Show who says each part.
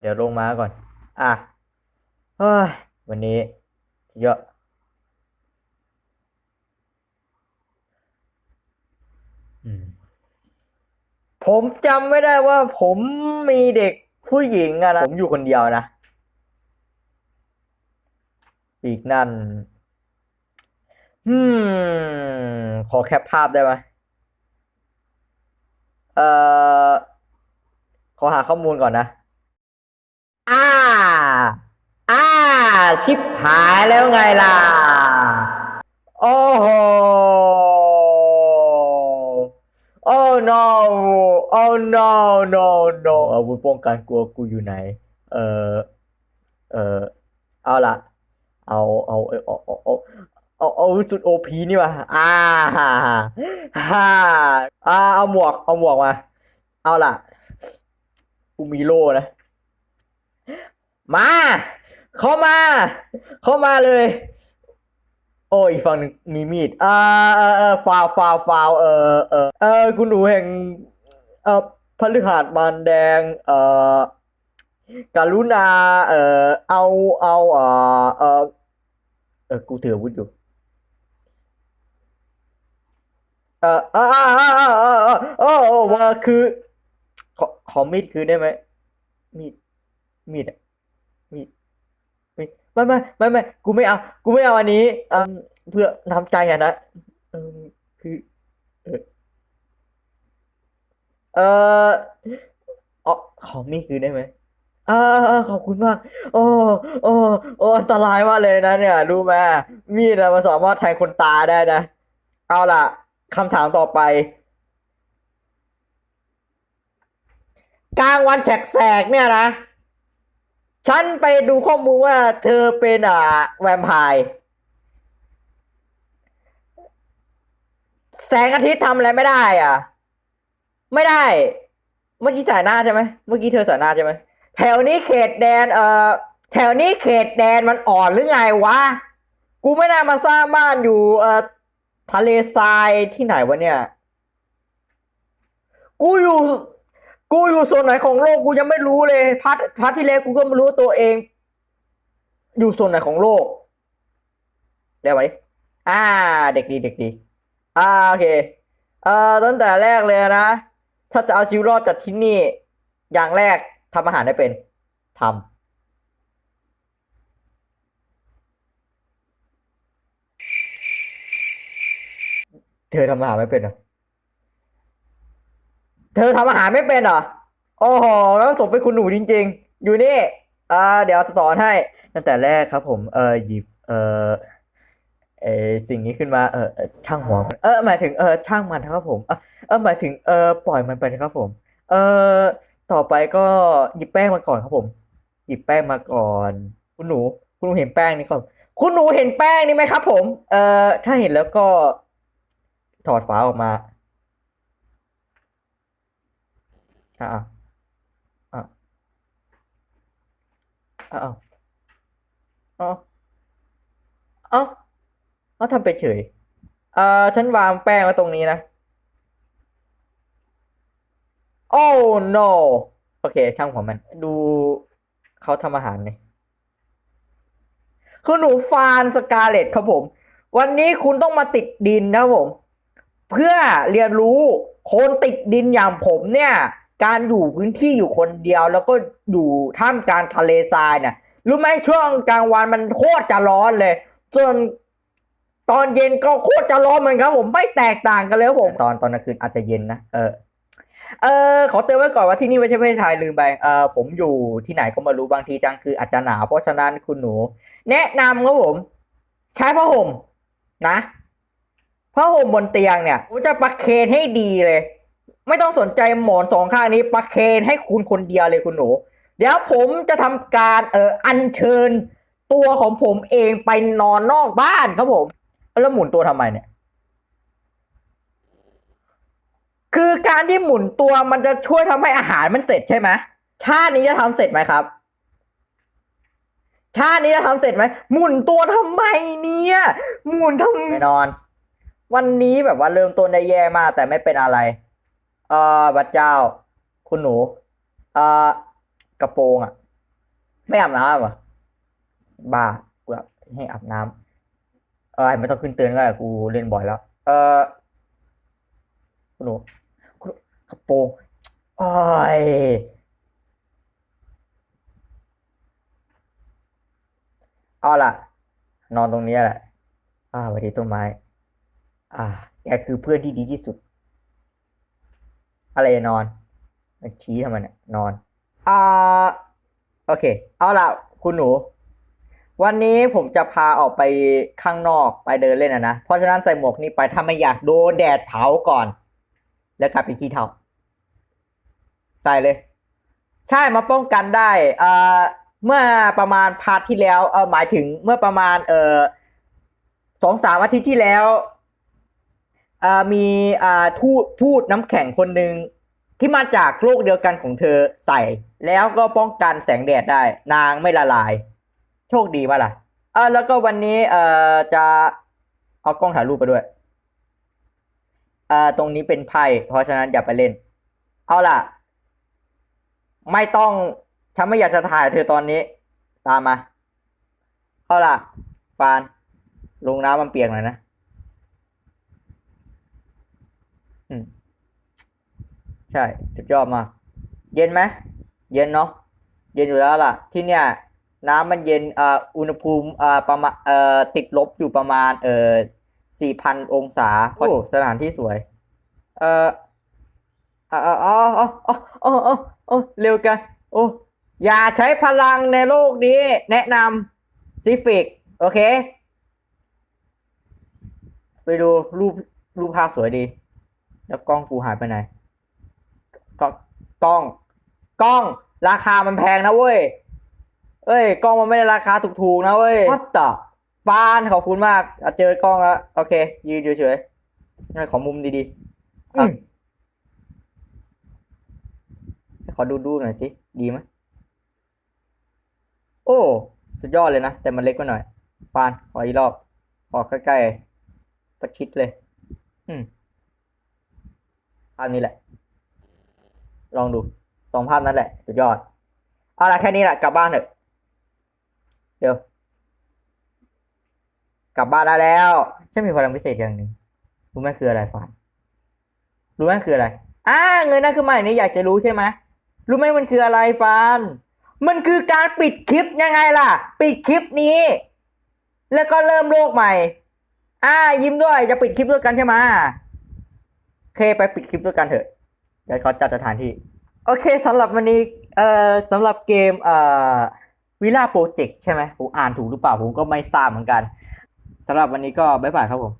Speaker 1: เดี๋ยวลงมาก่อน อะเฮ้ยวันนี้เยอะอืมผมจำไม่ได้ว่าผมมีเด็กผู้หญิงอะนะ ผมอยู่คนเดียวนะ อีกนั่น อืม ขอแคปภาพได้ไหมเอ่อ ขอหาข้อมูลก่อนนะ อ่า อ่า ชิบหายแล้วไงล่ะ โอ้โห โอ้ no โอ้ no no no อาวุธป้องกันกลัวกูอยู่ไหน เออเออเอาละเอาเอาเอาเอาเอาเอาเอาสุดโอพีนี่วะอ่าฮ่าฮ่าฮ่าอ่าเอาหมวก เอาหมวกมา เอาล่ะกูมีโล่นะ มา เข้ามา เข้ามาเลย โอ้ยฝั่งมีมีดอ่าเออเออฟาวฟาวฟาวเออเออเออคุณหนูแห่งเออพฤหัสบานแดง เอ่อการุณา เอ่อเอาเอาเอ่อเออเออกูถืออวุธอยู่เอออ่าอ่าอ่าอ่าอ่าอ่าโอ้โอ้ว่าคือ ขอขอมีดคือได้ไหมมีดมีดอะมีดมีด ไม่ไม่ไม่ไม่กูไม่เอา กูไม่เอาอันนี้อืมเพื่อน้ำใจอะนะเออคือ เออเอออ๋อขอมีดคือได้ไหมอ่าขอบคุณมาก โอ้โอ้โอ้อันตรายมากเลยนะเนี่ย รู้ไหมมีดมันสามารถแทงคนตาได้นะ เอาล่ะคำถามต่อไป กลางวันแฉกๆเนี่ยนะ ฉันไปดูข้อมูลว่าเธอเป็นอ่าแวมไพร์แสงอาทิตย์ทำอะไรไม่ได้อะ ไม่ได้ เมื่อกี้สายหน้าใช่ไหมเมื่อกี้เธอสายหน้าใช่ไหมแถวนี้เขตแดน เอ่อ แถวนี้เขตแดนมันอ่อนหรือไงวะ กูไม่น่ามาสร้างบ้านอยู่เอ่อทะเลทรายที่ไหนวะเนี่ย กูอยู่ กูอยู่โซนไหนของโลกกูยังไม่รู้เลยพัทพัทที่แล้วกูก็ไม่รู้ตัวเอง อยู่โซนไหนของโลกเรียกมาดิอ่า เด็กดีเด็กดี อ่าโอเค เอ่อตั้งแต่แรกเลยนะ ถ้าจะเอาชีวิตรอดจากที่นี่ อย่างแรกทำอาหารได้เป็นทำเธอทำอาหารไม่เป็นเหรอ ธอทำอาหารไม่เป็นเหรอ โอ้โห แล้วส่งไปคุณหนูจริง ๆ อยู่นี่อ่าเดี๋ยวสอนให้ ตั้งแต่แรกครับผม เออหยิบ เออเออสิ่งนี้ขึ้นมาเอ่อช่างหัวเออหมายถึงเออช่างมันครับผม เออเอหมายถึงเออปล่อยมันไปนะครับผม เออต่อไปก็หยิบแป้งมาก่อนครับผม หยิบแป้งมาก่อน คุณหนู คุณหนูเห็นแป้งนี่ครับคุณหนูเห็นแป้งนี่ไหมครับ ผม เอ่อถ้าเห็นแล้วก็ถอดฝาออกมา อ่าอ่าอ่าเอาเอาเอาเอาทำไปเฉยเอ่อฉันวางแป้งไว้ตรงนี้นะ โอ้ no โอเค ช่างหัวมัน ดูเขาทำอาหารเลยคือหนูฟานสกาเลตครับผม วันนี้คุณต้องมาติดดินนะผม เพื่อเรียนรู้คนติดดินอย่างผมเนี่ย การอยู่พื้นที่อยู่คนเดียว แล้วก็อยู่ท่ามกลางทะเลทรายเนี่ยรู้ไหมช่วงกลางวันมันโคตรจะร้อนเลย ส่วนตอนเย็นก็โคตรจะร้อนเหมือนกันครับ ผมไม่แตกต่างกันเลยครับผมตอนตอนกลางคืนอาจจะเย็นนะเออเออขอเตือนไว้ก่อนว่าที่นี่ไม่ใช่ประเทศไทยลืมไปเออผมอยู่ที่ไหนก็ไม่รู้บางทีกลางคืออาจจะหนาวเพราะฉะนั้นคุณหนู แนะนำครับผม ใช้ผ้าห่มนะผ้าห่มบนเตียงเนี่ยผมจะประเคนให้ดีเลย ไม่ต้องสนใจหมอนสองข้างนี้ประเคนให้คุณคนเดียวเลยคุณหนู เดี๋ยวผมจะทำการเอออัญเชิญตัวของผมเองไปนอนนอกบ้านครับผม แล้วหมุนตัวทำไมเนี่ย คือการที่หมุนตัวมันจะช่วยทำให้อาหารมันเสร็จใช่ไหมชาตินี้จะทำเสร็จไหมครับ ชาตินี้จะทำเสร็จไหมหมุนตัวทำไมเนี่ย หมุนทำไม่นอน วันนี้แบบว่าเริ่มต้นได้แย่มากแต่ไม่เป็นอะไร เอ่อบัดเจ้า คุณหนูเอ่อกระโปรงอะ ไม่อาบน้ำเหรอบ้ากูอยากให้อาบน้ำเออไม่ต้องขึ้นเตือนก็ได้กูเล่นบ่อยแล้ว เออคุณหนูคุณหนูกระโปรงโอ้ยเอาล่ะ นอนตรงนี้แหละ อ่าวัสดีต้นไม้ อ่าแกคือเพื่อนที่ดีที่สุด อะไรนอนมันชี้ทำไมเนี่ยนอนอ่าโอเค เอาล่ะคุณหนู วันนี้ผมจะพาออกไปข้างนอกไปเดินเล่นนะนะ เพราะฉะนั้นใส่หมวกนี้ไปถ้าไม่อยากโดนแดดเผาก่อน แล้วกลับไปขี้เถ้าใส่เลย ใช่มาป้องกันได้เอ่อเมื่อประมาณพาร์ทที่แล้วเออหมายถึงเมื่อประมาณเออสองสามอาทิตย์ที่แล้ว มีทูตทูตน้ำแข็งคนหนึ่งที่มาจากโลกเดียวกันของเธอใส่ แล้วก็ป้องกันแสงแดดได้ นางไม่ละลาย โชคดีป่ะล่ะเออแล้วก็วันนี้เอ่อจะเอากล้องถ่ายรูปไปด้วยเอ่อตรงนี้เป็นไพ่เพราะฉะนั้นอย่าไปเล่น เอาล่ะ ไม่ต้องฉันไม่อยากจะถ่ายเธอตอนนี้ ตามมา เอาล่ะฟานลงน้ำมันเปียกหน่อยนะ อืม ใช่สุดยอดมากเย็นไหมเย็นเนาะเย็นอยู่แล้วล่ะ ที่เนี่ย น้ำมันเย็นอ่าอุณหภูมิอ่าประมาณเอ่อติดลบอยู่ประมาณ เอ่อสี่พันองศาโอ้สถานที่สวย เอ่ออ๋ออ๋ออ๋ออ๋ออ๋ออ๋ออ๋อเร็วกันโอ้อย่าใช้พลังในโลกนี้ แนะนำซิฟิก โอเค ไปดูรูปรูปภาพสวยดี แล้วกล้องกูหายไปไหน ก็กล้องกล้องราคามันแพงนะเว้ย เอ้ยกล้องมันไม่ได้ราคาถูกๆนะเว้ยวัดต่อฟานขอบคุณมากอะเจอกล้องแล้วโอเค ยืนเฉยๆให้ขอมุมดีๆอืมให้ขอดูดูหน่อยสิ ดีไหมโอ้ สุดยอดเลยนะ แต่มันเล็กไปหน่อยฟาน ขออีกรอบ ขอใกล้ๆประชิดเลย อืมภาพนี้แหละ ลองดูสองภาพนั้นแหละ สุดยอดเอาละแค่นี้แหละกลับบ้านเถอะเดี๋ยวกลับบ้านได้แล้วฉันมีพลังพิเศษอย่างหนึ่งรู้ไหมคืออะไรฟานรู้ไหมคืออะไรอ่าเงินนั่นคือใหม่นี่อยากจะรู้ใช่ไหมรู้ไหมมันคืออะไรฟานมันคือการปิดคลิปยังไงล่ะ ปิดคลิปนี้ แล้วก็เริ่มโลกใหม่ อ่า ยิ้มด้วยจะปิดคลิปด้วยกันใช่ไหมเคไปปิดคลิปด้วยกันเถอะ เดี๋ยวเขาจัดสถานที่ โอเคสำหรับวันนี้เอ่อสำหรับเกมเอ่อวิลล่าโปรเจกต์ใช่ไหมผมอ่านถูกหรือเปล่าผมก็ไม่ทราบเหมือนกันสำหรับวันนี้ก็บ๊ายบายครับผม